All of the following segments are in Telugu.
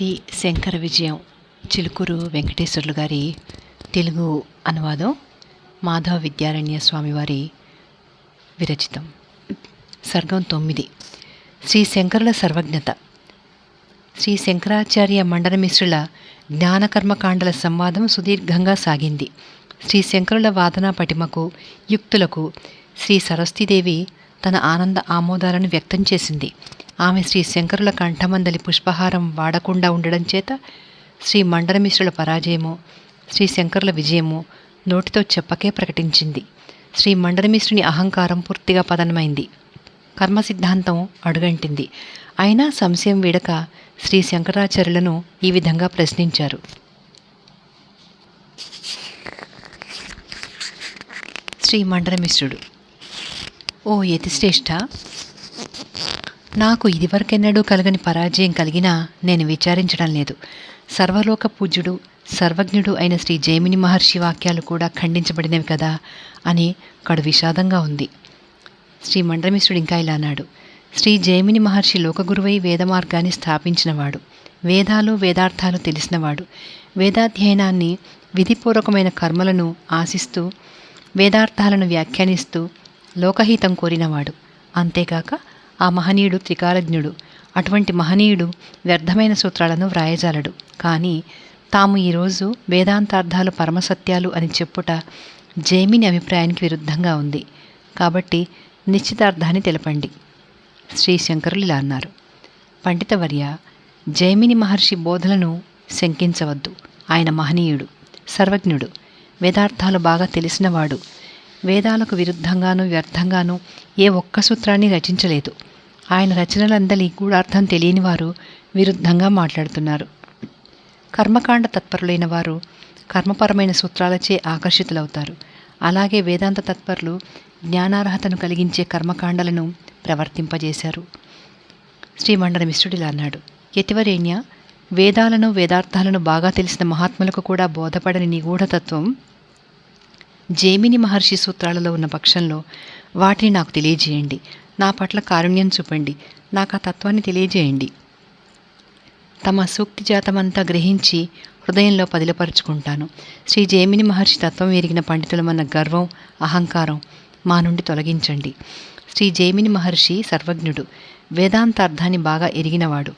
శ్రీ శంకర విజయం చిలుకూరు వెంకటేశ్వర్లు గారి తెలుగు అనువాదం మాధవ విద్యారణ్య స్వామివారి విరచితం. సర్గం తొమ్మిది. శ్రీ శంకరుల సర్వజ్ఞత. శ్రీ శంకరాచార్య మండలమిశ్రుల జ్ఞానకర్మకాండల సంవాదం సుదీర్ఘంగా సాగింది. శ్రీ శంకరుల వాదన పటిమకు యుక్తులకు శ్రీ సరస్వతీదేవి తన ఆనంద ఆమోదాలను వ్యక్తం చేసింది. ఆమె శ్రీ శంకరుల కంఠమందలి పుష్పహారం వాడకుండా ఉండడం చేత శ్రీ మండలమిశ్రుల పరాజయము శ్రీ శంకరుల విజయము నోటితో చెప్పకే ప్రకటించింది. శ్రీ మండలమిశ్రుని అహంకారం పూర్తిగా పతనమైంది. కర్మ సిద్ధాంతం అడుగంటింది. అయినా సంశయం వీడక శ్రీ శంకరాచార్యులను ఈ విధంగా ప్రశ్నించారు. శ్రీ మండలమిశ్రుడు ఓ యతిశ్రేష్ఠ నాకు ఇదివరకెన్నడూ కలగని పరాజయం కలిగినా నేను విచారించడం లేదు. సర్వలోక పూజ్యుడు సర్వజ్ఞుడు అయిన శ్రీ జైమిని మహర్షి వాక్యాలు కూడా ఖండించబడినవి కదా అని కడు విషాదంగా ఉంది. శ్రీ మండ్రమిశ్రుడు ఇంకా ఇలా అన్నాడు. శ్రీ జైమిని మహర్షి లోకగురువై వేద మార్గాన్ని స్థాపించినవాడు. వేదాలు వేదార్థాలు తెలిసినవాడు. వేదాధ్యయనాన్ని విధిపూర్వకమైన కర్మలను ఆశిస్తూ వేదార్థాలను వ్యాఖ్యానిస్తూ లోకహితం కోరినవాడు. అంతేగాక ఆ మహనీయుడు త్రికాలజ్ఞుడు. అటువంటి మహనీయుడు వ్యర్థమైన సూత్రాలను వ్రాయజాలడు. కానీ తాము ఈరోజు వేదాంతార్థాలు పరమసత్యాలు అని చెప్పుట జైమిని అభిప్రాయానికి విరుద్ధంగా ఉంది. కాబట్టి నిశ్చితార్థాన్ని తెలపండి. శ్రీ శంకరులు ఇలా అన్నారు. పండితవర్య జైమిని మహర్షి బోధలను శంకించవద్దు. ఆయన మహనీయుడు సర్వజ్ఞుడు. వేదార్థాలు బాగా తెలిసినవాడు. వేదాలకు విరుద్ధంగాను వ్యర్థంగాను ఏ ఒక్క సూత్రాన్ని రచించలేదు. ఆయన రచనలందలి గూఢార్థం తెలియని వారు విరుద్ధంగా మాట్లాడుతున్నారు. కర్మకాండ తత్పరులైన వారు కర్మపరమైన సూత్రాలచే ఆకర్షితులవుతారు. అలాగే వేదాంత తత్పరులు జ్ఞానార్హతను కలిగించే కర్మకాండలను ప్రవర్తింపజేశారు. శ్రీమండల మిశ్రుడిలా అన్నాడు. యతివరేణ్య వేదాలను వేదార్థాలను బాగా తెలిసిన మహాత్ములకు కూడా బోధపడని నిగూఢతత్వం జేమిని మహర్షి సూత్రాలలో ఉన్న పక్షంలో వాటిని నాకు తెలియజేయండి. నా పట్ల కారుణ్యం చూపండి. నాకు ఆ తత్వాన్ని తెలియజేయండి. తమ సూక్తి జాతమంతా గ్రహించి హృదయంలో పదిలపరుచుకుంటాను. శ్రీ జేమిని మహర్షి తత్వం ఎరిగిన పండితులమన్న గర్వం అహంకారం మా నుండి తొలగించండి. శ్రీ జైమిని మహర్షి సర్వజ్ఞుడు వేదాంతార్థాన్ని బాగా ఎరిగినవాడు.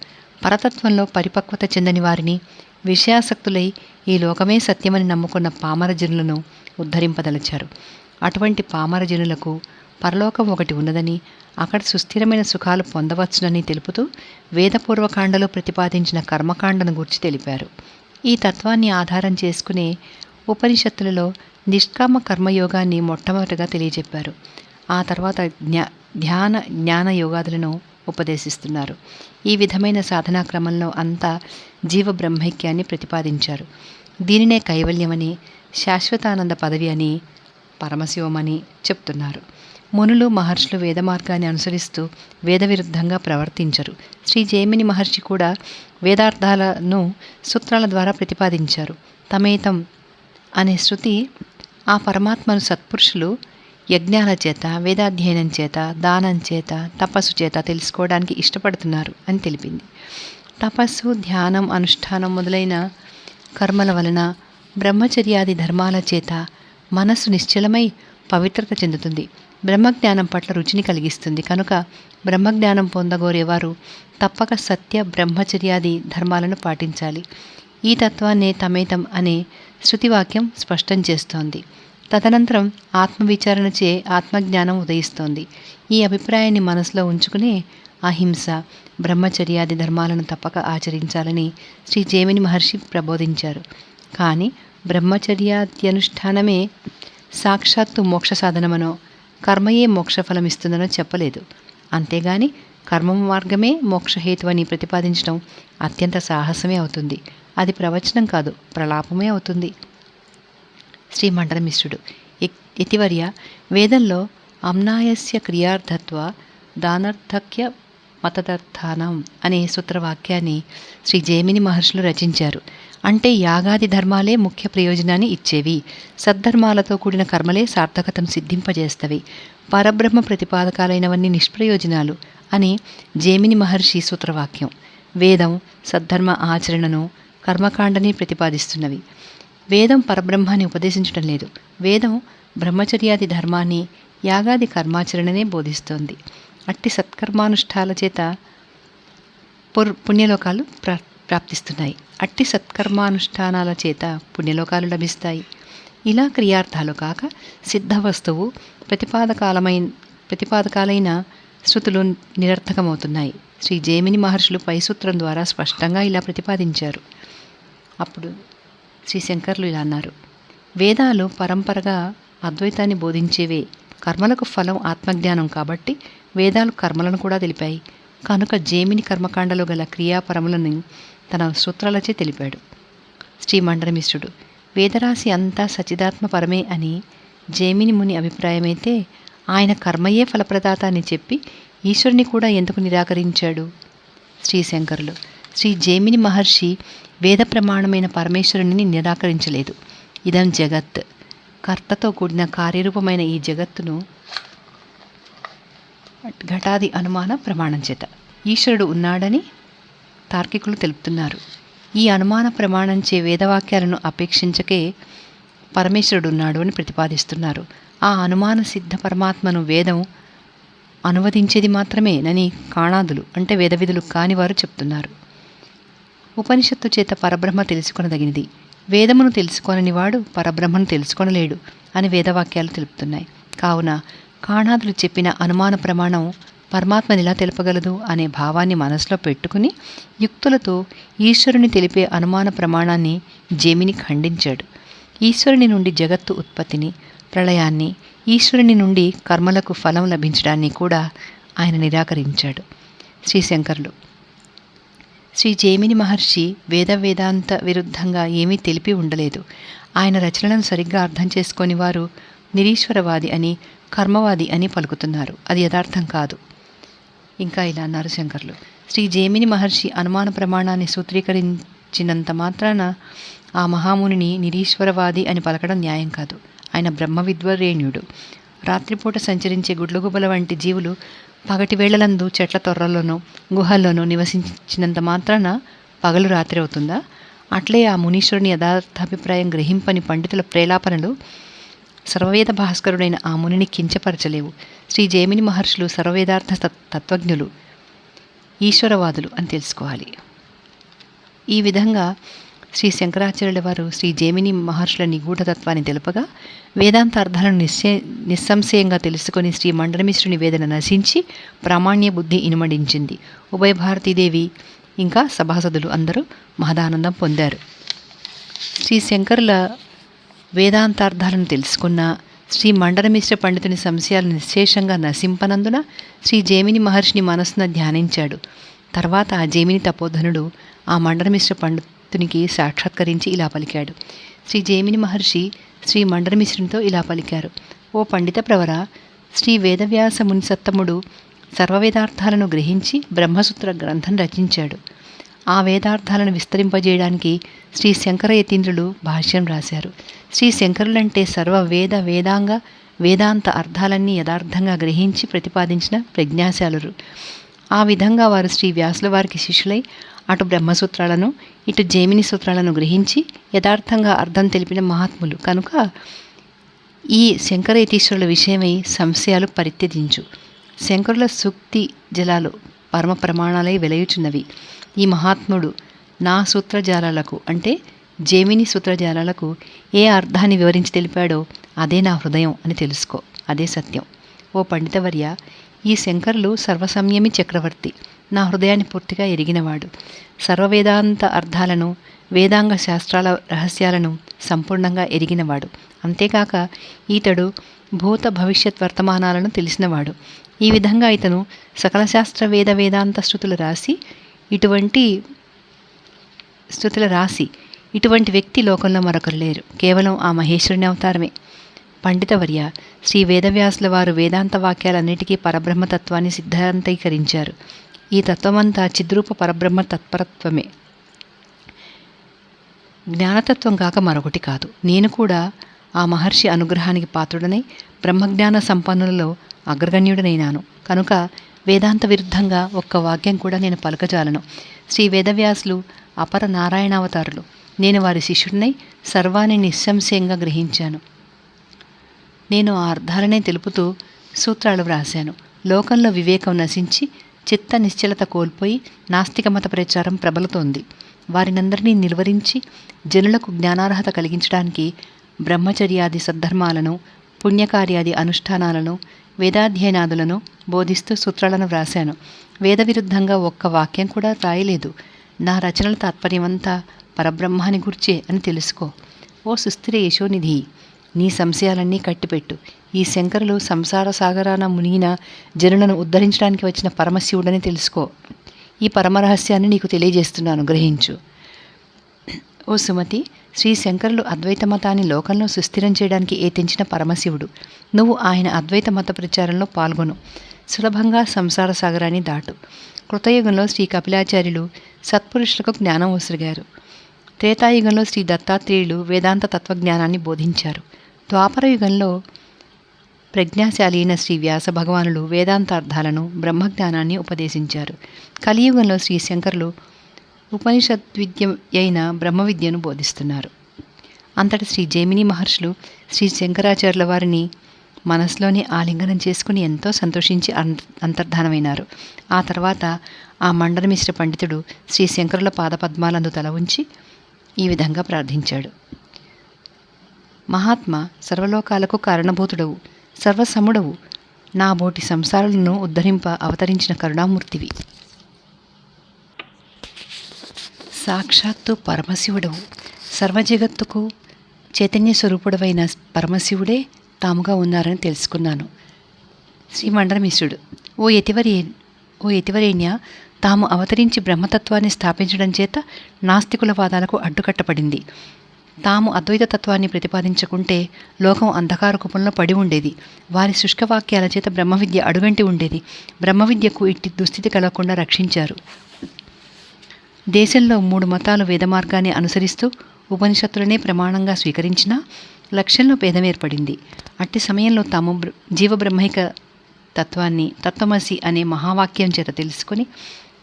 పరతత్వంలో పరిపక్వత చెందని వారిని విషయాసక్తులై ఈ లోకమే సత్యమని నమ్ముకున్న పామరజనులను ఉద్ధరింపదలచారు. అటువంటి పామరజనులకు పరలోకం ఒకటి ఉన్నదని అక్కడ సుస్థిరమైన సుఖాలు పొందవచ్చునని తెలుపుతూ వేదపూర్వకాండలో ప్రతిపాదించిన కర్మకాండను గురించి తెలిపారు. ఈ తత్వాన్ని ఆధారం చేసుకునే ఉపనిషత్తులలో నిష్కామ కర్మయోగాన్ని మొట్టమొదటిగా తెలియజెప్పారు. ఆ తర్వాత జ్ఞా ధ్యాన జ్ఞాన యోగాదులను ఉపదేశిస్తున్నారు. ఈ విధమైన సాధనా క్రమంలో అంతా జీవ బ్రహ్మైక్యాన్ని ప్రతిపాదించారు. దీనినే కైవల్యమని శాశ్వతానంద పదవి అని పరమశివమని చెప్తున్నారు. మునులు మహర్షులు వేద మార్గాన్ని అనుసరిస్తూ వేదవిరుద్ధంగా ప్రవర్తించరు. శ్రీ జైమిని మహర్షి కూడా వేదార్థాలను సూత్రాల ద్వారా ప్రతిపాదించారు. తమేతం అనే శృతి ఆ పరమాత్మను సత్పురుషులు యజ్ఞాల చేత వేదాధ్యయనం చేత దానం చేత తపస్సు చేత తెలుసుకోవడానికి ఇష్టపడుతున్నారు అని తెలిపింది. తపస్సు ధ్యానం అనుష్ఠానం మొదలైన కర్మల వలన బ్రహ్మచర్యాది ధర్మాల చేత మనస్సు నిశ్చలమై పవిత్రత చెందుతుంది. బ్రహ్మజ్ఞానం పట్ల రుచిని కలిగిస్తుంది. కనుక బ్రహ్మజ్ఞానం పొందగోరేవారు తప్పక సత్య బ్రహ్మచర్యాది ధర్మాలను పాటించాలి. ఈ తత్వాన్నే తమేతం అనే శృతివాక్యం స్పష్టం చేస్తోంది. తదనంతరం ఆత్మవిచారణచే ఆత్మజ్ఞానం ఉదయిస్తోంది. ఈ అభిప్రాయాన్ని మనసులో ఉంచుకునే అహింస బ్రహ్మచర్యాది ధర్మాలను తప్పక ఆచరించాలని శ్రీ జేమిని మహర్షి ప్రబోధించారు. కానీ బ్రహ్మచర్యాద్యనుష్ఠానమే సాక్షాత్తు మోక్ష సాధనమనో కర్మయే మోక్షఫలమిస్తుందనో చెప్పలేదు. అంతేగాని కర్మ మార్గమే మోక్షహేతు అని ప్రతిపాదించడం అత్యంత సాహసమే అవుతుంది. అది ప్రవచనం కాదు ప్రలాపమే అవుతుంది. శ్రీ మండలమిశ్రుడు ఇతివర్య వేదంలో అమ్నాయస్య క్రియార్థత్వ దానర్థక్య మతదర్థానం అనే సూత్రవాక్యాన్ని శ్రీ జైమిని మహర్షులు రచించారు. అంటే యాగాది ధర్మాలే ముఖ్య ప్రయోజనాన్ని ఇచ్చేవి. సద్ధర్మాలతో కూడిన కర్మలే సార్థకతను సిద్ధింపజేస్తవి. పరబ్రహ్మ ప్రతిపాదకాలైనవన్నీ నిష్ప్రయోజనాలు అని జేమిని మహర్షి సూత్రవాక్యం. వేదం సద్ధర్మ ఆచరణను కర్మకాండని ప్రతిపాదిస్తున్నవి. వేదం పరబ్రహ్మాన్ని ఉపదేశించడం లేదు. వేదం బ్రహ్మచర్యాది ధర్మాన్ని యాగాది కర్మాచరణనే బోధిస్తోంది. అట్టి సత్కర్మానుష్ఠాల చేత పుర్ పుణ్యలోకాలు ప్ర ప్రాప్తిస్తున్నాయి అట్టి సత్కర్మానుష్ఠానాల చేత పుణ్యలోకాలు లభిస్తాయి. ఇలా క్రియార్థాలు కాక సిద్ధ వస్తువు ప్రతిపాదకాలమైన ప్రతిపాదకాలైన శృతులు నిరర్థకమవుతున్నాయి. శ్రీ జైమిని మహర్షులు పై సూత్రం ద్వారా స్పష్టంగా ఇలా ప్రతిపాదించారు. అప్పుడు శ్రీ శంకర్లు ఇలా అన్నారు. వేదాలు పరంపరగా అద్వైతాన్ని బోధించేవే. కర్మలకు ఫలం ఆత్మజ్ఞానం కాబట్టి వేదాలు కర్మలను కూడా తెలిపాయి. కనుక జేమిని కర్మకాండలో గల క్రియాపరములను తన సూత్రాలచే తెలిపాడు. శ్రీమండనమిశ్రుడు వేదరాశి అంతా సచిదాత్మ పరమే అని జైమిని ముని అభిప్రాయమైతే ఆయన కర్మయే ఫలప్రదాత అని చెప్పి ఈశ్వరుని కూడా ఎందుకు నిరాకరించాడు? శ్రీ శంకరులు శ్రీ జైమిని మహర్షి వేద ప్రమాణమైన పరమేశ్వరుని నిరాకరించలేదు. ఇదం జగత్. కర్తతో కూడిన కార్యరూపమైన ఈ జగత్తును ఘటాది అనుమాన ప్రమాణం చేత. ఈశ్వరుడు ఉన్నాడని తార్కికులు తెలుపుతున్నారు. ఈ అనుమాన ప్రమాణంచే వేదవాక్యాలను అపేక్షించకే పరమేశ్వరుడున్నాడు అని ప్రతిపాదిస్తున్నారు. ఆ అనుమాన సిద్ధ పరమాత్మను వేదం అనువదించేది మాత్రమే నని కాణాదులు అంటే వేదవిధులు కాని వారు చెప్తున్నారు. ఉపనిషత్తు చేత పరబ్రహ్మ తెలుసుకొనదగినది. వేదమును తెలుసుకొనని వాడు పరబ్రహ్మను తెలుసుకొనలేడు అని వేదవాక్యాలు తెలుపుతున్నాయి. కావున కాణాదులు చెప్పిన అనుమాన ప్రమాణం పరమాత్మని ఎలా తెలుపగలదు అనే భావాన్ని మనసులో పెట్టుకుని యుక్తులతో ఈశ్వరుని తెలిపే అనుమాన ప్రమాణాన్ని జేమిని ఖండించాడు. ఈశ్వరుని నుండి జగత్తు ఉత్పత్తిని ప్రళయాన్ని ఈశ్వరుని నుండి కర్మలకు ఫలం లభించడాన్ని కూడా ఆయన నిరాకరించాడు. శ్రీశంకరులు శ్రీ జైమిని మహర్షి వేద వేదాంత విరుద్ధంగా ఏమీ తెలిపి ఉండలేదు. ఆయన రచనలను సరిగ్గా అర్థం చేసుకొని వారు నిరీశ్వరవాది అని కర్మవాది అని పలుకుతున్నారు. అది యథార్థం కాదు. ఇంకా ఇలా అన్నారు శంకర్లు. శ్రీ జేమిని మహర్షి అనుమాన ప్రమాణాన్ని సూత్రీకరించినంత మాత్రాన ఆ మహామునిని నిరీశ్వరవాది అని పలకడం న్యాయం కాదు. ఆయన బ్రహ్మ విద్వరేణ్యుడు. రాత్రిపూట సంచరించే గుడ్లగుబల వంటి జీవులు పగటి వేళలందు చెట్ల తొర్రల్లోనూ గుహల్లోనూ నివసించినంత మాత్రాన పగలు రాత్రి అవుతుందా? అట్లే ఆ మునీశ్వరుని యథార్థాభిప్రాయం గ్రహింపని పండితుల ప్రేలాపనలు సర్వవేద భాస్కరుడైన ఆ మునిని కించపరచలేవు. శ్రీ జేమిని మహర్షులు సర్వవేదార్థ తత్- తత్వజ్ఞులు ఈశ్వరవాదులు అని తెలుసుకోవాలి. ఈ విధంగా శ్రీ శంకరాచార్యుల వారు శ్రీ జేమిని మహర్షుల నిగూఢతత్వాన్ని తెలుపగా వేదాంత అర్థాలను నిశ్చయ నిస్సంశయంగా తెలుసుకొని శ్రీ మండలమిశ్రుని వేదన నశించి ప్రామాణ్య బుద్ధి ఇనుమడించింది. ఉభయ భారతీదేవి ఇంకా సభాసదులు అందరూ మహదానందం పొందారు. శ్రీ శంకరుల వేదాంతార్థాలను తెలుసుకున్న శ్రీ మండలమిశ్ర పండితుని సంశయాలు నిశ్శేషంగా నశింపనందున శ్రీ జేమిని మహర్షిని మనస్సున ధ్యానించాడు. తర్వాత ఆ జేమిని తపోధనుడు ఆ మండలమిశ్ర పండితునికి సాక్షాత్కరించి ఇలా పలికాడు. శ్రీ జేమిని మహర్షి శ్రీ మండలమిశ్రునితో ఇలా పలికారు. ఓ పండిత ప్రవర శ్రీ వేదవ్యాస మునిసత్తముడు సర్వవేదార్థాలను గ్రహించి బ్రహ్మసూత్ర గ్రంథం రచించాడు. ఆ వేదార్థాలను విస్తరింపజేయడానికి శ్రీ శంకర యతీంద్రులు భాష్యం రాశారు. శ్రీ శంకరులంటే సర్వ వేద వేదాంగ వేదాంత అర్థాలన్నీ యథార్థంగా గ్రహించి ప్రతిపాదించిన ప్రజ్ఞాశాలురు. ఆ విధంగా వారు శ్రీ వ్యాసుల వారికి శిష్యులై అటు బ్రహ్మసూత్రాలను ఇటు జైమిని సూత్రాలను గ్రహించి యథార్థంగా అర్థం తెలిపిన మహాత్ములు. కనుక ఈ శంకరేతీశ్వరుల విషయమై సంశయాలు పరిత్యజించు. శంకరుల సూక్తి జలాలు పరమ ప్రమాణాలై వెలయుచున్నవి. ఈ మహాత్ముడు నా సూత్రజాలాలకు అంటే జేమిని సూత్రజాలాలకు ఏ అర్థాన్ని వివరించి తెలిపాడో అదే నా హృదయం అని తెలుసుకో. అదే సత్యం. ఓ పండితవర్య ఈ శంకరులు సర్వసంయమి చక్రవర్తి. నా హృదయాన్ని పూర్తిగా ఎరిగినవాడు. సర్వవేదాంత అర్థాలను వేదాంగ శాస్త్రాల రహస్యాలను సంపూర్ణంగా ఎరిగినవాడు. అంతేకాక ఈతడు భూత భవిష్యత్ వర్తమానాలను తెలిసినవాడు. ఈ విధంగా ఇతను సకల శాస్త్ర వేద వేదాంత శృతులు రాసి ఇటువంటి స్థుతుల రాసి ఇటువంటి వ్యక్తి లోకంలో మరొకరు లేరు. కేవలం ఆ మహేశ్వరుని అవతారమే. పండితవర్య శ్రీ వేదవ్యాసుల వారు వేదాంత వాక్యాలన్నిటికీ పరబ్రహ్మతత్వాన్ని సిద్ధాంతీకరించారు. ఈ తత్వమంతా చిద్రూప పరబ్రహ్మ తత్పరత్వమే. జ్ఞానతత్వం కాక మరొకటి కాదు. నేను కూడా ఆ మహర్షి అనుగ్రహానికి పాత్రుడనై బ్రహ్మజ్ఞాన సంపన్నులలో అగ్రగణ్యుడనైనాను. కనుక వేదాంత విరుద్ధంగా ఒక్క వాక్యం కూడా నేను పలకజాలను. శ్రీ వేదవ్యాసులు అపర నారాయణావతారులు. నేను వారి శిష్యుడినై సర్వాన్ని నిస్సంశయంగా గ్రహించాను. నేను ఆ అర్థాలనే తెలుపుతూ సూత్రాలు వ్రాశాను. లోకంలో వివేకం నశించి చిత్త నిశ్చలత కోల్పోయి నాస్తిక మత ప్రచారం ప్రబలుతోంది. వారినందరినీ నిలువరించి జనులకు జ్ఞానార్హత కలిగించడానికి బ్రహ్మచర్యాది సద్ధర్మాలను పుణ్యకార్యాది అనుష్ఠానాలను వేదాధ్యయనాదులను బోధిస్తూ సూత్రాలను వ్రాశాను. వేద విరుద్ధంగా ఒక్క వాక్యం కూడా రాయలేదు. నా రచనల తాత్పర్యమంతా పరబ్రహ్మాని గుర్చే అని తెలుసుకో. ఓ సుస్థిర యశోనిధి నీ సంశయాలన్నీ కట్టిపెట్టు. ఈ శంకరులు సంసార సాగరాన మునిగిన జనులను ఉద్ధరించడానికి వచ్చిన పరమశివుడని తెలుసుకో. ఈ పరమరహస్యాన్ని నీకు తెలియజేస్తున్నాను గ్రహించు. ఓ సుమతి శ్రీ శంకరులు అద్వైత మతాన్ని లోకంలో సుస్థిరం చేయడానికి ఏతించిన పరమశివుడు. నువ్వు ఆయన అద్వైత మత ప్రచారంలో పాల్గొను. సులభంగా సంసార సాగరాన్ని దాటు. కృతయుగంలో శ్రీ కపిలాచార్యులు సత్పురుషులకు జ్ఞానం ఉసిరిగారు త్రేతాయుగంలో శ్రీ దత్తాత్రేయులు వేదాంత తత్వజ్ఞానాన్ని బోధించారు. ద్వాపర యుగంలో ప్రజ్ఞాశాలి అయిన శ్రీ వ్యాస భగవానులు వేదాంతార్థాలను బ్రహ్మజ్ఞానాన్ని ఉపదేశించారు. కలియుగంలో శ్రీ శంకరులు ఉపనిషద్ విద్య అయిన బ్రహ్మ విద్యను బోధిస్తున్నారు. అంతటి శ్రీ జైమిని మహర్షులు శ్రీ శంకరాచార్యుల వారిని మనసులోనే ఆలింగనం చేసుకుని ఎంతో సంతోషించి అంతర్ధానమైనారు. ఆ తర్వాత ఆ మండల మిశ్ర పండితుడు శ్రీ శంకరుల పాదపద్మాలందు తల ఉంచి ఈ విధంగా ప్రార్థించాడు. మహాత్మ సర్వలోకాలకు కారణభూతుడవు సర్వసముడవు. నా బోటి సంసారాలను ఉద్ధరింప అవతరించిన కరుణామూర్తివి. సాక్షాత్తు పరమశివుడవు. సర్వజగత్తుకు చైతన్య స్వరూపుడవైన పరమశివుడే తాముగా ఉన్నారని తెలుసుకున్నాను. శ్రీ మండలమిశ్రుడు ఓ యతివరే ఓ యతివరేణ్య తాము అవతరించి బ్రహ్మతత్వాన్ని స్థాపించడం చేత నాస్తికుల వాదాలకు అడ్డుకట్టపడింది తాము అద్వైత తత్వాన్ని ప్రతిపాదించకుంటే లోకం అంధకార కుపంలో పడి ఉండేది. వారి శుష్కవాక్యాల చేత బ్రహ్మ విద్య అడుగంటి ఉండేది. బ్రహ్మ విద్యకు ఇట్టి దుస్థితి కలగకుండా రక్షించారు. దేశంలో మూడు మతాలు వేద మార్గాన్ని అనుసరిస్తూ ఉపనిషత్తులనే ప్రమాణంగా స్వీకరించినా లక్ష్యంలో భేదం ఏర్పడింది. అట్టి సమయంలో తాము జీవబ్రహ్మైక తత్వాన్ని తత్వమసి అనే మహావాక్యం చేత తెలుసుకొని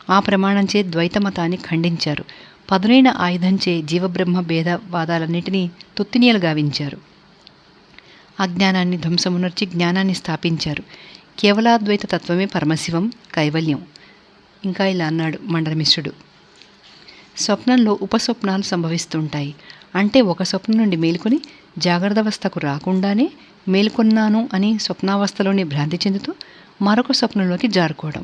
ఆ ప్రమాణంచే ద్వైత మతాన్ని ఖండించారు. పదునైన ఆయుధంచే జీవబ్రహ్మ భేదవాదాలన్నిటినీ తొత్తినీయలు గావించారు. అజ్ఞానాన్ని ధ్వంసమునర్చి జ్ఞానాన్ని స్థాపించారు. కేవలాద్వైత తత్వమే పరమశివం కైవల్యం. ఇంకా ఇలా అన్నాడు మండలమిశ్రుడు. స్వప్నంలో ఉపస్వప్నాలు సంభవిస్తుంటాయి. అంటే ఒక స్వప్నం నుండి మేలుకొని జాగ్రత్త అవస్థకు రాకుండానే మేల్కొన్నాను అని స్వప్నావస్థలోనే భ్రాంతి చెందుతూ మరొక స్వప్నంలోకి జారుకోవడం.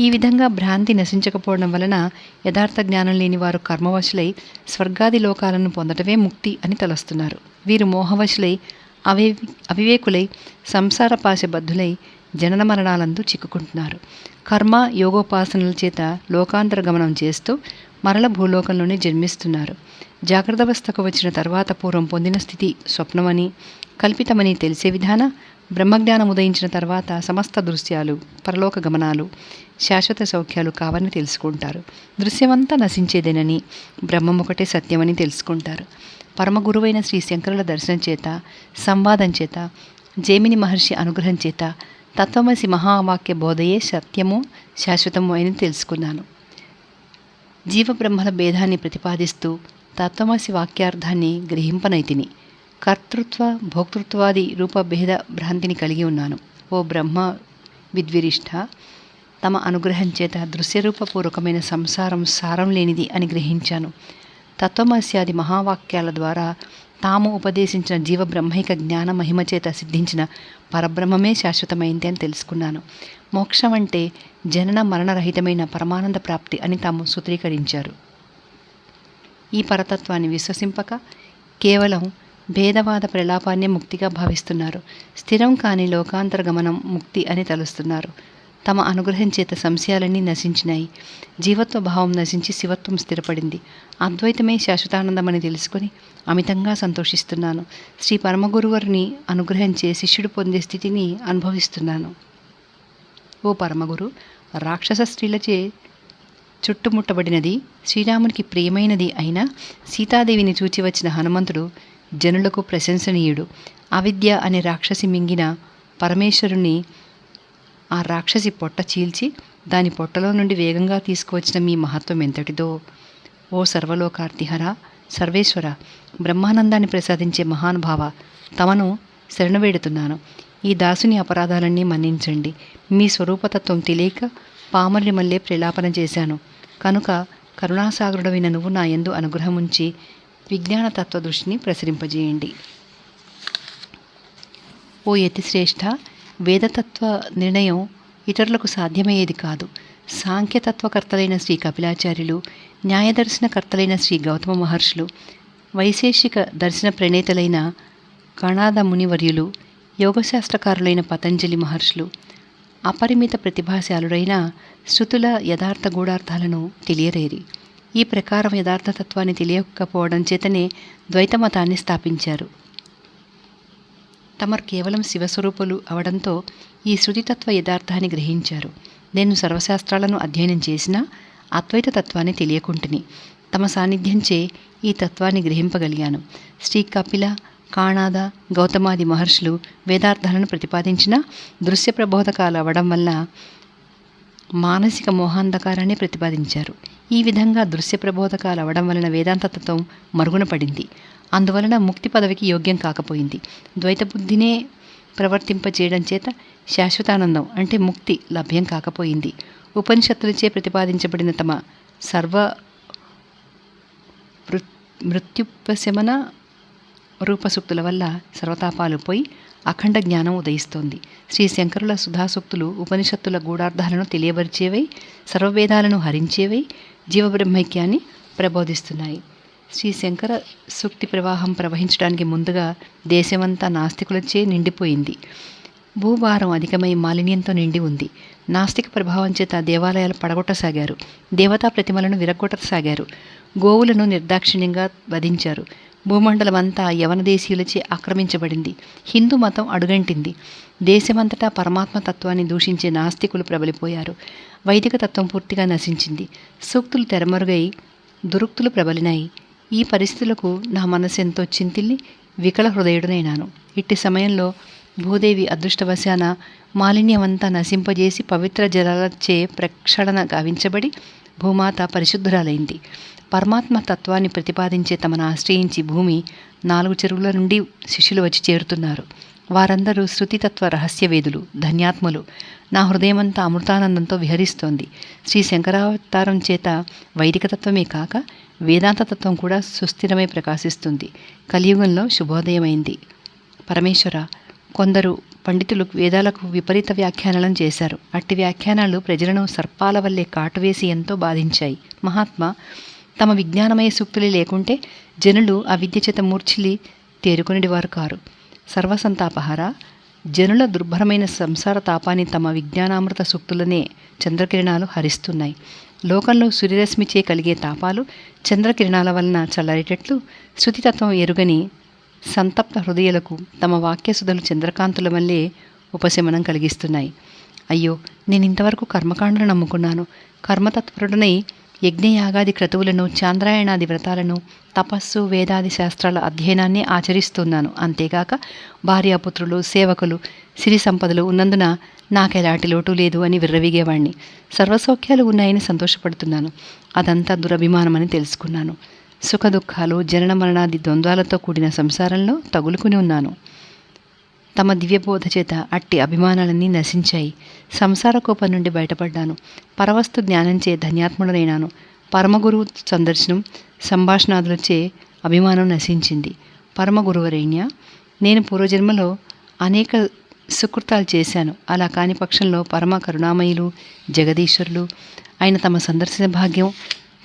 ఈ విధంగా భ్రాంతి నశించకపోవడం వలన యథార్థ జ్ఞానం లేని వారు కర్మవశులై స్వర్గాది లోకాలను పొందటమే ముక్తి అని తలస్తున్నారు. వీరు మోహవశులై అవే అవివేకులై సంసార పాశబద్ధులై జనన మరణాలందు చిక్కుకుంటున్నారు. కర్మ యోగోపాసనల చేత లోకాంతర గమనం చేస్తూ మరల భూలోకంలోనే జన్మిస్తున్నారు. జాగ్రత్త అవస్థకు వచ్చిన తర్వాత పూర్వం పొందిన స్థితి స్వప్నమని కల్పితమని తెలిసే విధాన బ్రహ్మజ్ఞానం ఉదయించిన తర్వాత సమస్త దృశ్యాలు పరలోక గమనాలు శాశ్వత సౌఖ్యాలు కావని తెలుసుకుంటారు. దృశ్యమంతా నశించేదేనని బ్రహ్మం ఒకటే సత్యమని తెలుసుకుంటారు. పరమ గురువైన శ్రీ శంకరుల దర్శనం చేత సంవాదం చేత జైమిని మహర్షి అనుగ్రహం చేత తత్వమసి మహావాక్య బోధయే సత్యము శాశ్వతము అని తెలుసుకున్నాను. జీవబ్రహ్మల భేదాన్ని ప్రతిపాదిస్తూ తత్వమసి వాక్యార్థాన్ని గ్రహింపనైతిని. కర్తృత్వ భోక్తృత్వాది రూపభేద భ్రాంతిని కలిగి ఉన్నాను. ఓ బ్రహ్మ విద్విరిష్ట తమ అనుగ్రహం చేత దృశ్యరూపపూర్వకమైన సంసారం సారం లేనిది అని గ్రహించాను. తత్వమస్యాది మహావాక్యాల ద్వారా తాము ఉపదేశించిన జీవబ్రహ్మైక జ్ఞాన మహిమ చేత సిద్ధించిన పరబ్రహ్మమే శాశ్వతమైంది అని తెలుసుకున్నాను. మోక్షం అంటే జనన మరణరహితమైన పరమానంద ప్రాప్తి అని తాము సూత్రీకరించారు. ఈ పరతత్వాన్ని విశ్వసింపక కేవలం భేదవాద ప్రలాపాన్నే ముక్తిగా భావిస్తున్నారు. స్థిరం కాని లోకాంతర గమనం ముక్తి అని తలుస్తున్నారు. తమ అనుగ్రహం చేత సంశయాలన్నీ నశించినాయి. జీవత్వ భావం నశించి శివత్వం స్థిరపడింది. అద్వైతమే శాశ్వతానందమని తెలుసుకొని అమితంగా సంతోషిస్తున్నాను. శ్రీ పరమగురువరిని అనుగ్రహించే శిష్యుడు పొందే స్థితిని అనుభవిస్తున్నాను. ఓ పరమగురు రాక్షస స్త్రీలచే చుట్టుముట్టబడినది శ్రీరామునికి ప్రియమైనది అయినా సీతాదేవిని చూచి వచ్చిన హనుమంతుడు జనులకు ప్రశంసనీయుడు. అవిద్య అనే రాక్షసి మింగిన పరమేశ్వరుని ఆ రాక్షసి పొట్ట చీల్చి దాని పొట్టలో నుండి వేగంగా తీసుకువచ్చిన మీ మహత్వం ఎంతటిదో. ఓ సర్వలోకార్తిహర సర్వేశ్వర బ్రహ్మానందాన్ని ప్రసాదించే మహానుభావ తమను శరణవేడుతున్నాను. ఈ దాసుని అపరాధాలన్నీ మన్నించండి. మీ స్వరూపతత్వం తెలియక పామరుని మల్లే ప్రలాపన చేశాను. కనుక కరుణాసాగరుడవైన నువ్వు నా యందు అనుగ్రహముంచి విజ్ఞాన తత్వ దృష్టిని ప్రసరింపజేయండి. ఓ యతిశ్రేష్ఠ వేదతత్వ నిర్ణయం ఇతరులకు సాధ్యమయ్యేది కాదు. సాంఖ్యతత్వకర్తలైన శ్రీ కపిలాచార్యులు న్యాయదర్శనకర్తలైన శ్రీ గౌతమ మహర్షులు వైశేషిక దర్శన ప్రణేతలైన కణాద మునివర్యులు యోగశాస్త్రకారులైన పతంజలి మహర్షులు అపరిమిత ప్రతిభాశాలురైన శృతుల యథార్థ గూఢార్థాలను తెలియరేరి. ఈ ప్రకారం యథార్థతత్వాన్ని తెలియకపోవడం చేతనే ద్వైతమతాన్ని స్థాపించారు. తమరు కేవలం శివస్వరూపులు అవడంతో ఈ శృతితత్వ యథార్థాన్ని గ్రహించారు. నేను సర్వశాస్త్రాలను అధ్యయనం చేసినా అద్వైత తత్వాన్ని తెలియకుంటుని. తమ సాన్నిధ్యంచే ఈ తత్వాన్ని గ్రహింపగలిగాను. శ్రీ కపిల కాణాద గౌతమాది మహర్షులు వేదార్థాలను ప్రతిపాదించిన దృశ్య ప్రబోధకాలు అవ్వడం వల్ల మానసిక మోహాంధకారాన్ని ప్రతిపాదించారు. ఈ విధంగా దృశ్య ప్రబోధకాలు అవడం వలన వేదాంత తత్వం మరుగున పడింది. అందువలన ముక్తి పదవికి యోగ్యం కాకపోయింది. ద్వైత బుద్ధినే ప్రవర్తింపచేయడం చేత శాశ్వతానందం అంటే ముక్తి లభ్యం కాకపోయింది. ఉపనిషత్తులచే ప్రతిపాదించబడిన తమ సర్వ మృ- మృత్యుపశమన రూపసూక్తుల వల్ల సర్వతాపాలు పోయి అఖండ జ్ఞానం ఉదయిస్తోంది. శ్రీ శంకరుల సుధాసూక్తులు ఉపనిషత్తుల గూఢార్థాలను తెలియబరిచేవై సర్వవేదాలను హరించేవై జీవబ్రహ్మైక్యాన్ని ప్రబోధిస్తున్నాయి. శ్రీ శంకర సూక్తి ప్రవాహం ప్రవహించడానికి ముందుగా దేశమంతా నాస్తికులచే నిండిపోయింది. భూభారం అధికమై మాలిన్యంతో నిండి ఉంది. నాస్తిక ప్రభావం చేత దేవాలయాలు పడగొట్టసాగారు. దేవతా ప్రతిమలను విరగొట్టసాగారు గోవులను నిర్దాక్షిణ్యంగా వధించారు. భూమండలమంతా యవన దేశీయులచే ఆక్రమించబడింది. హిందూ మతం అడుగంటింది. దేశమంతటా పరమాత్మ తత్వాన్ని దూషించే నాస్తికులు ప్రబలిపోయారు. వైదిక తత్వం పూర్తిగా నశించింది. సూక్తులు తెరమరుగై దురుక్తులు ప్రబలినాయి. ఈ పరిస్థితులకు నా మనసు ఎంతో చింతిల్లి వికల హృదయుడనైనాను. ఇట్టి సమయంలో భూదేవి అదృష్టవశాన మాలిన్యమంతా నశింపజేసి పవిత్ర జలాలచే ప్రక్షళన గావించబడి భూమాత పరిశుద్ధురాలైంది. పరమాత్మ తత్వాన్ని ప్రతిపాదించే తమను ఆశ్రయించి భూమి నాలుగు చెరువుల నుండి శిష్యులు వచ్చి చేరుతున్నారు. వారందరూ శృతితత్వ రహస్యవేదులు ధన్యాత్ములు. నా హృదయమంతా అమృతానందంతో విహరిస్తోంది. శ్రీ శంకరావతారం చేత వైదిక తత్వమే కాక వేదాంత తత్వం కూడా సుస్థిరమై ప్రకాశిస్తుంది. కలియుగంలో శుభోదయమైంది. పరమేశ్వర కొందరు పండితులు వేదాలకు విపరీత వ్యాఖ్యానాలను చేశారు. అట్టి వ్యాఖ్యానాలు ప్రజలను సర్పాల వల్లే కాటువేసి ఎంతో బాధించాయి. మహాత్మా తమ విజ్ఞానమయ సూక్తులే లేకుంటే జనులు అవిద్య చేత తేరుకొనిడి వారు కారు. సర్వసంతాపహర జనుల దుర్భరమైన సంసార తాపాన్ని తమ విజ్ఞానామృత సూక్తులనే చంద్రకిరణాలు హరిస్తున్నాయి. లోకంలో సూర్యరశ్మిచే కలిగే తాపాలు చంద్రకిరణాల వలన చల్లరేటట్లు శృతితత్వం ఎరుగని సంతప్త హృదయాలకు తమ వాక్యసుధలు చంద్రకాంతుల వల్లే ఉపశమనం కలిగిస్తున్నాయి. అయ్యో నేను ఇంతవరకు కర్మకాండను నమ్ముకున్నాను. కర్మతత్పరుడనై యజ్ఞయాగాది క్రతువులను చాంద్రాయణాది వ్రతాలను తపస్సు వేదాది శాస్త్రాల అధ్యయనాన్ని ఆచరిస్తున్నాను. అంతేగాక భార్యాపుత్రులు సేవకులు సిరి సంపదలు ఉన్నందున నాకెలాంటి లోటు లేదు అని విర్రవీగేవాణ్ణి. సర్వసౌఖ్యాలు ఉన్నాయని సంతోషపడుతున్నాను. అదంతా దురభిమానమని తెలుసుకున్నాను. సుఖదుఖాలు జనన మరణాది ద్వంద్వాలతో కూడిన సంసారంలో తగులుకుని ఉన్నాను. తమ దివ్యబోధ చేత అట్టి అభిమానాలన్నీ నశించాయి. సంసార కోపం నుండి బయటపడ్డాను. పరవస్తు జ్ఞానంచే ధన్యాత్ముడనైనాను. పరమగురువు సందర్శనం సంభాషణాదులచే అభిమానం నశించింది. పరమగురువరేణ్య నేను పూర్వజన్మలో అనేక సుకృతాలు చేశాను. అలా కాని పక్షంలో పరమ కరుణామయులు జగదీశ్వరులు ఆయన తమ సందర్శన భాగ్యం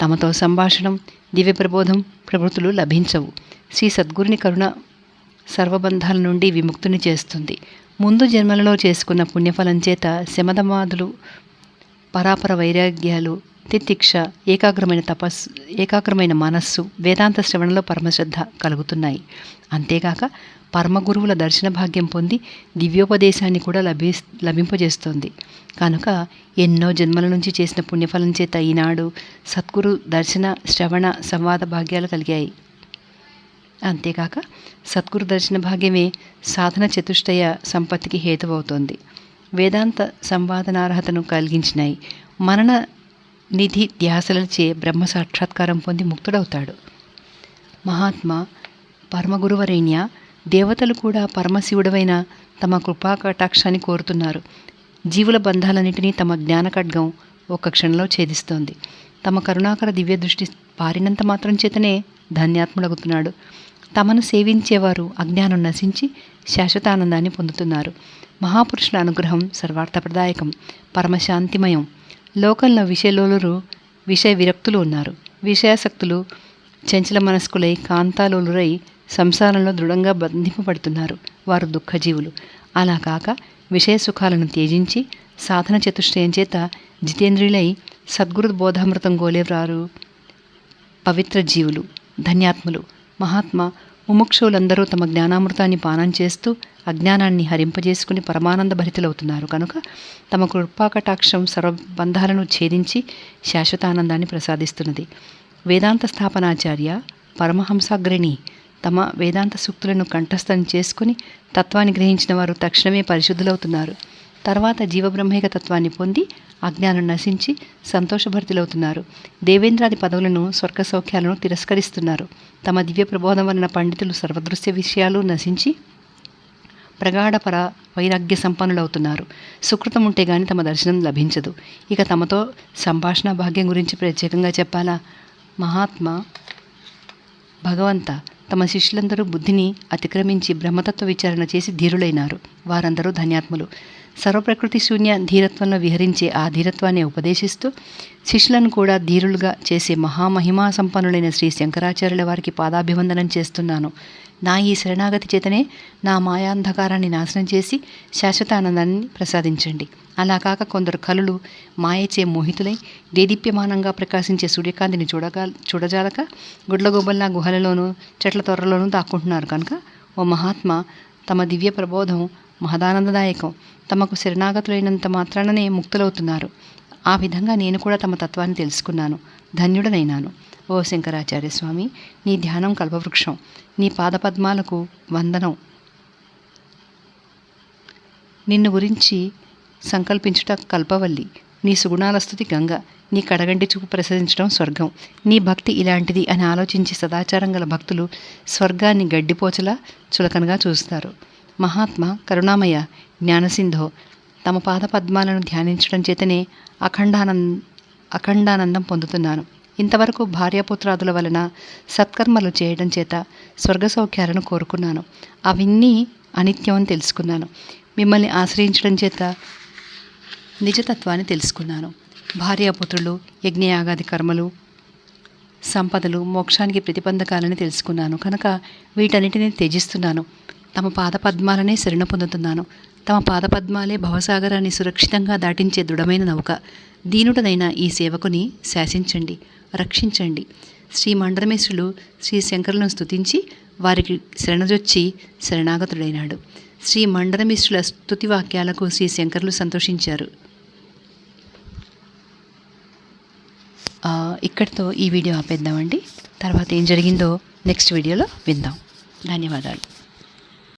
తమతో సంభాషణం దివ్య ప్రబోధం ప్రవృత్తులు లభించవు. శ్రీ సద్గురుని కరుణ సర్వబంధాల నుండి విముక్తుని చేస్తుంది. ముందు జన్మలలో చేసుకున్న పుణ్యఫలం చేత శమధమాదులు పరాపర వైరాగ్యాలు తితిక్ష ఏకాగ్రమైన తపస్సు ఏకాగ్రమైన మనస్సు వేదాంత శ్రవణలో పరమశ్రద్ధ కలుగుతున్నాయి. అంతేగాక పరమగురువుల దర్శన భాగ్యం పొంది దివ్యోపదేశాన్ని కూడా లభి లభింపజేస్తోంది. కనుక ఎన్నో జన్మల నుంచి చేసిన పుణ్యఫలం చేత ఈనాడు సద్గురు దర్శన శ్రవణ సంవాద భాగ్యాలు కలిగాయి. అంతేకాక సద్గురు దర్శన భాగ్యమే సాధన చతుష్టయ సంపత్తికి హేతువవుతోంది. వేదాంత సంవాదనార్హతను కలిగించినాయి మరణ నిధి ధ్యాసలచే బ్రహ్మ సాక్షాత్కారం పొంది ముక్తుడవుతాడు. మహాత్మా పరమగురువరేణ్య దేవతలు కూడా పరమశివుడవైన తమ కృపాకటాక్షాన్ని కోరుతున్నారు. జీవుల బంధాలన్నింటినీ తమ జ్ఞానఖడ్గం ఒక ఒక్క క్షణంలో ఛేదిస్తోంది. తమ కరుణాకర దివ్య దృష్టి పారినంత మాత్రం చేతనే ధన్యాత్ముడగుతున్నాడు. తమను సేవించేవారు అజ్ఞానం నశించి శాశ్వతానందాన్ని పొందుతున్నారు. మహాపురుషుల అనుగ్రహం సర్వార్థప్రదాయకం పరమశాంతిమయం. లోకంలో విషయలోలురు విషయ విరక్తులు ఉన్నారు. విషయాసక్తులు చంచల మనస్కులై కాంతాలోలురై సంసారంలో దృఢంగా బంధింపబడుతున్నారు వారు దుఃఖజీవులు. అలా కాక విషయ సుఖాలను త్యజించి సాధన చతుష్టయం చేత జితేంద్రియులై సద్గురు బోధామృతం గోలేవారు పవిత్ర జీవులు ధన్యాత్ములు. మహాత్మ ముముక్షులందరూ తమ జ్ఞానామృతాన్ని పానం చేస్తూ అజ్ఞానాన్ని హరింపజేసుకుని పరమానంద భరితులవుతున్నారు కనుక తమ కృపాకటాక్షం సర్వబంధాలను ఛేదించి శాశ్వతానందాన్ని ప్రసాదిస్తున్నది. వేదాంత స్థాపనాచార్య పరమహంసాగ్రిణి తమ వేదాంత సూక్తులను కంఠస్థం చేసుకుని తత్వాన్ని గ్రహించిన వారు తక్షణమే పరిశుద్ధులవుతున్నారు. తర్వాత జీవబ్రహ్మైక తత్వాన్ని పొంది అజ్ఞానం నశించి సంతోషభరితులవుతున్నారు. దేవేంద్రాది పదవులను స్వర్గ సౌఖ్యాలను తిరస్కరిస్తున్నారు. తమ దివ్య ప్రబోధం వలన పండితులు సర్వదృశ్య విషయాలు నశించి ప్రగాఢపర వైరాగ్య సంపన్నులవుతున్నారు. సుకృతం ఉంటే గాని తమ దర్శనం లభించదు. ఇక తమతో సంభాషణ భాగ్యం గురించి ప్రత్యేకంగా చెప్పాలా? మహాత్మా భగవంత తమ శిష్యులందరూ బుద్ధిని అతిక్రమించి బ్రహ్మతత్వ విచారణ చేసి ధీరులైనారు. వారందరూ ధన్యాత్ములు. సర్వప్రకృతి శూన్య ధీరత్వంలో విహరించే ఆ ధీరత్వాన్ని ఉపదేశిస్తూ శిష్యులను కూడా ధీరులుగా చేసే మహామహిమా సంపన్నులైన శ్రీ శంకరాచార్యుల వారికి పాదాభివందనం చేస్తున్నాను. నా ఈ శరణాగతి చేతనే నా మాయాంధకారాన్ని నాశనం చేసి శాశ్వతానందాన్ని ప్రసాదించండి. అలా కాక కొందరు కలులు మాయచే మోహితులై దేదీప్యమానంగా ప్రకాశించే సూర్యకాంతిని చూడగా చూడజాలక గుడ్లగొబ్బల్లా గుహలలోనూ చెట్ల తొర్రలోనూ దాక్కుంటున్నారు కనుక ఓ మహాత్మ తమ దివ్య ప్రబోధం మహదానందదాయకం. తమకు శరణాగతులైనంత మాత్రాననే ముక్తులవుతున్నారు. ఆ విధంగా నేను కూడా తమ తత్వాన్ని తెలుసుకున్నాను. ధన్యుడనైనాను. ఓ శంకరాచార్య స్వామి నీ ధ్యానం కల్పవృక్షం నీ పాదపద్మాలకు వందనం. నిన్ను గురించి సంకల్పించుట కల్పవల్లి. నీ సుగుణాల స్థుతి గంగ. నీ కడగంటి చూపు ప్రసరించడం స్వర్గం. నీ భక్తి ఇలాంటిది అని ఆలోచించి సదాచారం గల భక్తులు స్వర్గాన్ని గడ్డిపోచలా చులకనగా చూస్తారు. మహాత్మ కరుణామయ జ్ఞానసింధో తమ పాద పద్మాలను ధ్యానించడం చేతనే అఖండానంద అఖండానందం పొందుతున్నాను. ఇంతవరకు భార్యాపుత్రాదుల వలన సత్కర్మలు చేయడం చేత స్వర్గ సౌఖ్యాలను కోరుకున్నాను. అవన్నీ అనిత్యం అని తెలుసుకున్నాను. మిమ్మల్ని ఆశ్రయించడం చేత నిజతత్వాన్ని తెలుసుకున్నాను. భార్యాపుత్రులు యజ్ఞయాగాది కర్మలు సంపదలు మోక్షానికి ప్రతిబంధకాలని తెలుసుకున్నాను. కనుక వీటన్నిటిని త్యజిస్తున్నాను. తమ పాదపద్మాలనే శరణ పొందుతున్నాను. తమ పాదపద్మాలే భవసాగరాన్ని సురక్షితంగా దాటించే దృఢమైన నౌక. దీనుడనైన ఈ సేవకుని శాసించండి రక్షించండి. శ్రీ మండరమేశ్వరులు శ్రీ శంకరులను స్తుతించి వారికి శరణజొచ్చి శరణాగతుడైనాడు. శ్రీ మండరమిశ్రుల స్తుతి వాక్యాలకు శ్రీ శంకరులు సంతోషించారు. ఇక్కడితో ఈ వీడియో ఆపేద్దామండి. తర్వాత ఏం జరిగిందో నెక్స్ట్ వీడియోలో విందాం. ధన్యవాదాలు.